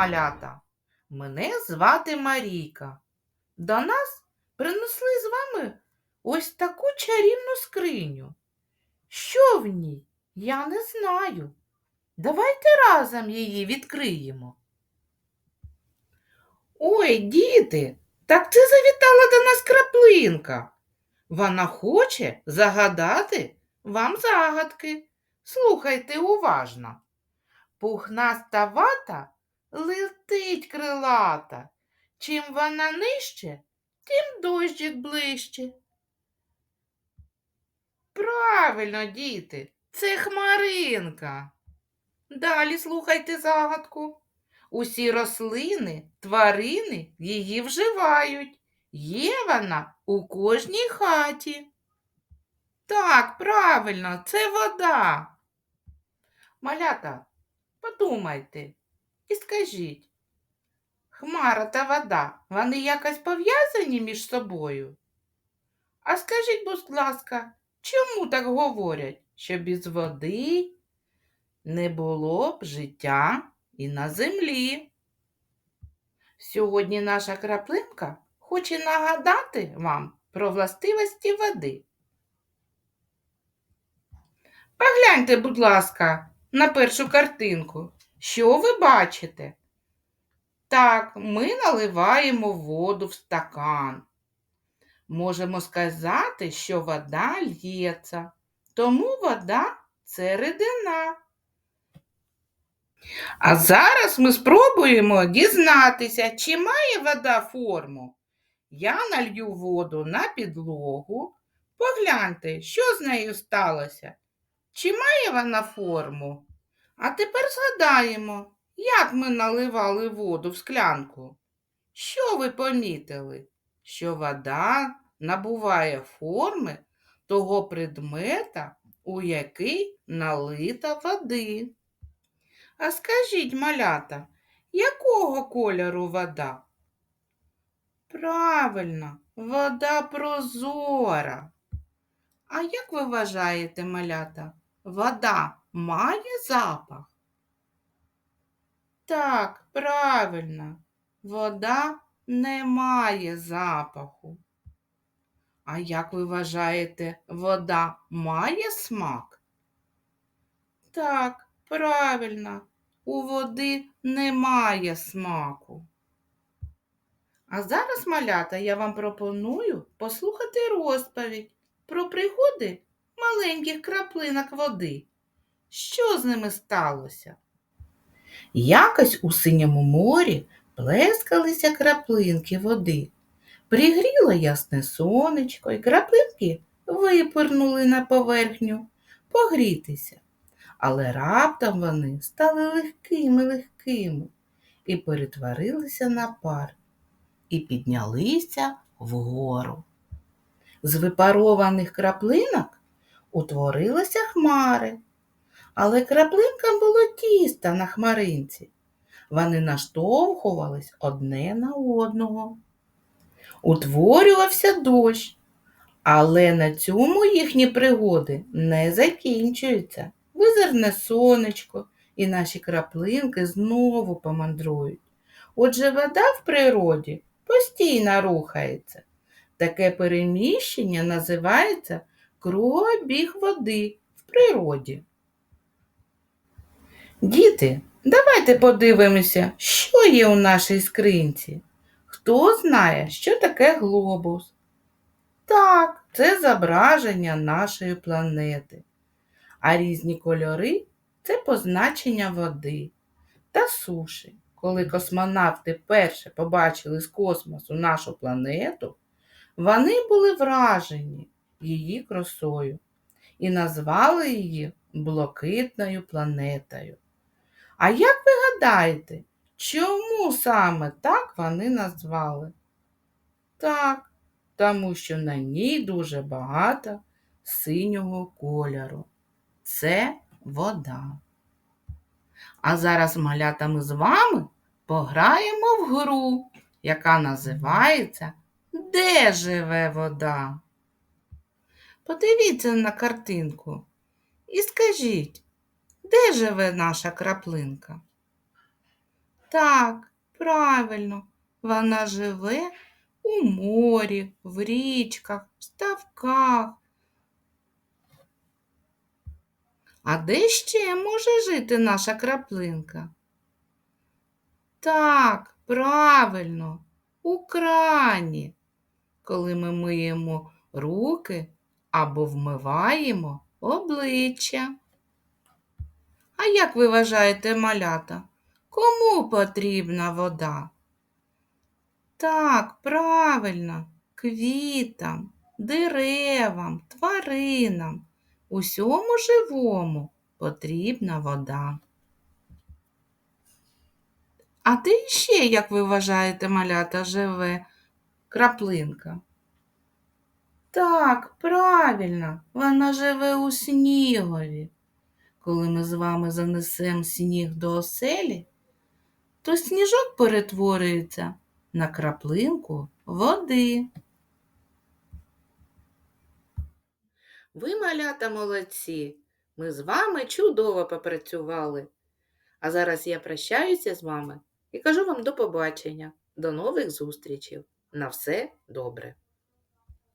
малята! Мене звати Марійка. До нас принесли з вами ось таку чарівну скриню. Що в ній? Я не знаю. Давайте разом її відкриємо. Ой, діти, так це завітала до нас краплинка. Вона хоче загадати вам загадки. Слухайте уважно. Пухнаста вата летить крилата. Чим вона нижче, тим дощик ближче. Правильно, діти, це хмаринка. Далі слухайте загадку. Усі рослини, тварини її вживають. Є вона у кожній хаті. Так, правильно, це вода. Малята, подумайте і скажіть, хмара та вода, вони якось пов'язані між собою? А скажіть, будь ласка, чому так говорять, що без води не було б життя і на землі? Сьогодні наша краплинка хоче нагадати вам про властивості води. Погляньте, будь ласка, на першу картинку. Що ви бачите? Так, ми наливаємо воду в стакан. Можемо сказати, що вода лється, тому вода це рідина. А зараз ми спробуємо дізнатися, чи має вода форму. Я налью воду на підлогу. Погляньте, що з нею сталося. Чи має вона форму? А тепер згадаємо, як ми наливали воду в склянку. Що ви помітили? Що вода набуває форми того предмета, у який налита води. А скажіть, малята, якого кольору вода? Правильно, вода прозора. А як ви вважаєте, малята, вода має запах? Так, правильно, вода не має запаху. А як ви вважаєте, вода має смак? Так, правильно, у води немає смаку. А зараз, малята, я вам пропоную послухати розповідь про пригоди маленьких краплинок води. Що з ними сталося? Якось у синьому морі плескалися краплинки води. Пригріло ясне сонечко, і краплинки випирнули на поверхню погрітися. Але раптом вони стали легкими легкими і перетворилися на пар, і піднялися вгору. З випарованих краплинок утворилися хмари, але краплинкам було тіста на хмаринці. Вони наштовхувались одне на одного. Утворювався дощ, але на цьому їхні пригоди не закінчуються. Визирне сонечко, і наші краплинки знову помандрують. Отже, вода в природі постійно рухається. Таке переміщення називається кругообіг води в природі. Діти, давайте подивимося, що є у нашій скринці. Хто знає, що таке глобус? Так, це зображення нашої планети. А різні кольори це позначення води та суші. Коли космонавти перше побачили з космосу нашу планету, вони були вражені її красою і назвали її блакитною планетою. А як ви гадаєте, чому саме так вони назвали? Так, тому що на ній дуже багато синього кольору. Це вода. А зараз малята ми з вами пограємо в гру, яка називається Де живе вода? Подивіться на картинку і скажіть, де живе наша краплинка? Так, правильно, вона живе у морі, в річках, в ставках. А де ще може жити наша краплинка? Так, правильно, у крані, коли ми миємо руки або вмиваємо обличчя. А як ви вважаєте, малята, кому потрібна вода? Так, правильно, квітам, деревам, тваринам, усьому живому потрібна вода. А де ще, як ви вважаєте, малята живе краплинка? Так, правильно, вона живе у снігові. Коли ми з вами занесемо сніг до оселі, то сніжок перетворюється на краплинку води. Ви, малята, молодці, ми з вами чудово попрацювали. А зараз я прощаюся з вами і кажу вам до побачення, до нових зустрічей. На все добре!